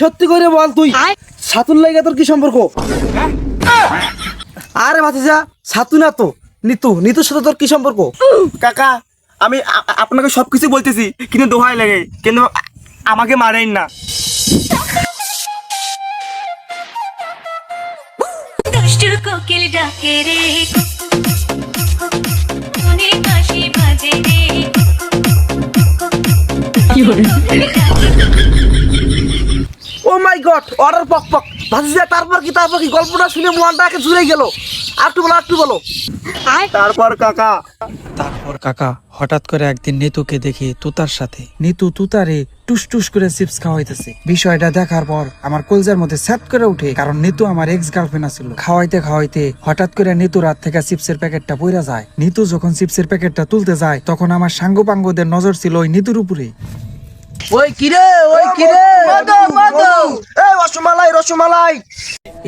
সত্যি করে বল তুই। সাতুর লাগে তোর কি সম্পর্ক? আরে ভাতিজা সাতু না তো নিতু। নিতুর সাথে তোর কি সম্পর্ক? কাকা আমি আপনাকে সবকিছু বলতেছি কিন্তু দোহাই লাগে কিন্তু আমাকে মারেন না। কোকিল ডাকে রে। বাজে রে। ও মাই গড অর্ডার পক পক ভাতিজা তারপর কি তারপর কি? গল্পটা শুনে মনটাকে জুড়ে গেল। আর একটু বলো আর একটু বলো। তারপর কাকা। তারপর কাকা হঠাৎ করে একদিন নিতুকে দেখি তুতার সাথে। নিতু তুতারে টুস টুস করে চিপস খাওয়াইতেছে। বিষয়টা দেখার পর আমার কলজার মধ্যে স্যাট করে উঠে কারণ নিতু আমার এক্স গার্লফ্রেন্ড ছিল খাওয়াইতে খাওয়াইতে হঠাৎ করে নিতু রাত থেকে চিপসের প্যাকেটটা পইরা যায়। নিতু যখন চিপসের প্যাকেটটা তুলতে যায় তখন আমার সাঙ্গ পাঙ্গদের নজর ছিল ওই নিতুর উপরে ওই কিরে ওই কিরে? এই রসমালাই রসমালাই।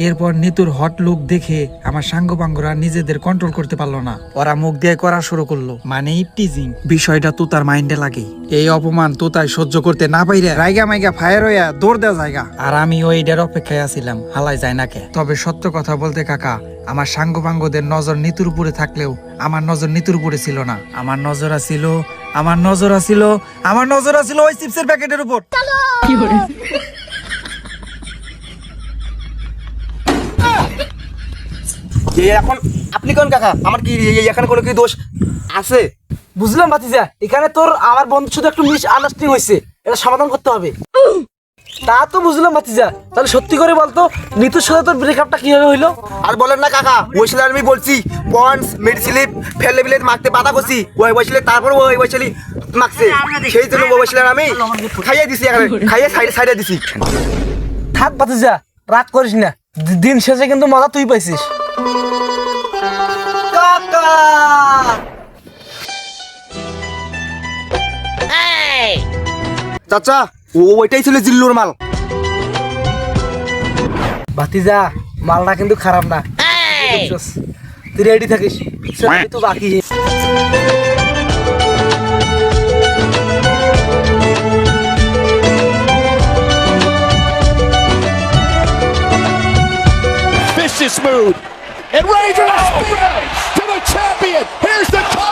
এরপর নিতুর হট লুক দেখে আমার সাঙ্গপাঙ্গরা নিজেদের কন্ট্রোল করতে পারল না। ওরা মুখ দিয়ে করা শুরু করল মানে টিজিং বিষয়টা তো তার মাইন্ডে লাগে। এই অপমান তো তাই সহ্য করতে না পাইরে রাইগা মাইগা ফায়ার হইয়া দৌড় দেওয়া জায়গা। আর আমি ওইটার অপেক্ষায় আছিলাম হালাই যায় না কে? তবে সত্য কথা বলতে কাকা আমার সাঙ্গপাঙ্গদের নজর নিতুর উপরে থাকলেও আমার নজর নিতুর উপরে ছিল না। আমার নজর ছিল আমার নজর আছিল আমার নজর আছিল ওই চিপসের প্যাকেটের উপর। এই এখন আপনি কোন কাকা? আমার কি এখানে কোনো কি দোষ আছে? বুঝলাম ভাতিজা এখানে তোর আমার বন্ধুর সাথে একটু মিস আন্ডারস্ট্যান্ডিং হয়েছে এটা সমাধান করতে হবে। তা তো বুঝলাম ভাতিজা। তাহলে সত্যি করে বলতো নিতুর সাথে তোর ব্রেকআপটা কীভাবে হইল? আর বলেন না কাকা ওই ছেলে আমি বলছি পয়েন্টস মেডিসিলিপ ফেলে বিলে মারতে বাধা করছি ওই বসলে তারপর ওই বসলি মারছে। সেই জন্য ওই বসলে আমি খাইয়ে দিছি এখানে খাইয়ে সাইডে সাইডে দিছি। থাক ভাতিজা রাগ করিস না। দিন শেষে কিন্তু মজা তুই পাইছিস। কাকা! চাচা ও ওইটাই ছিল জিল্লুর মাল ভাতিজা মালটা কিন্তু খারাপ না তুই রেডি থাকিস তো বাকি vicious move. And Ranger Spear to the champion. Here's the cover.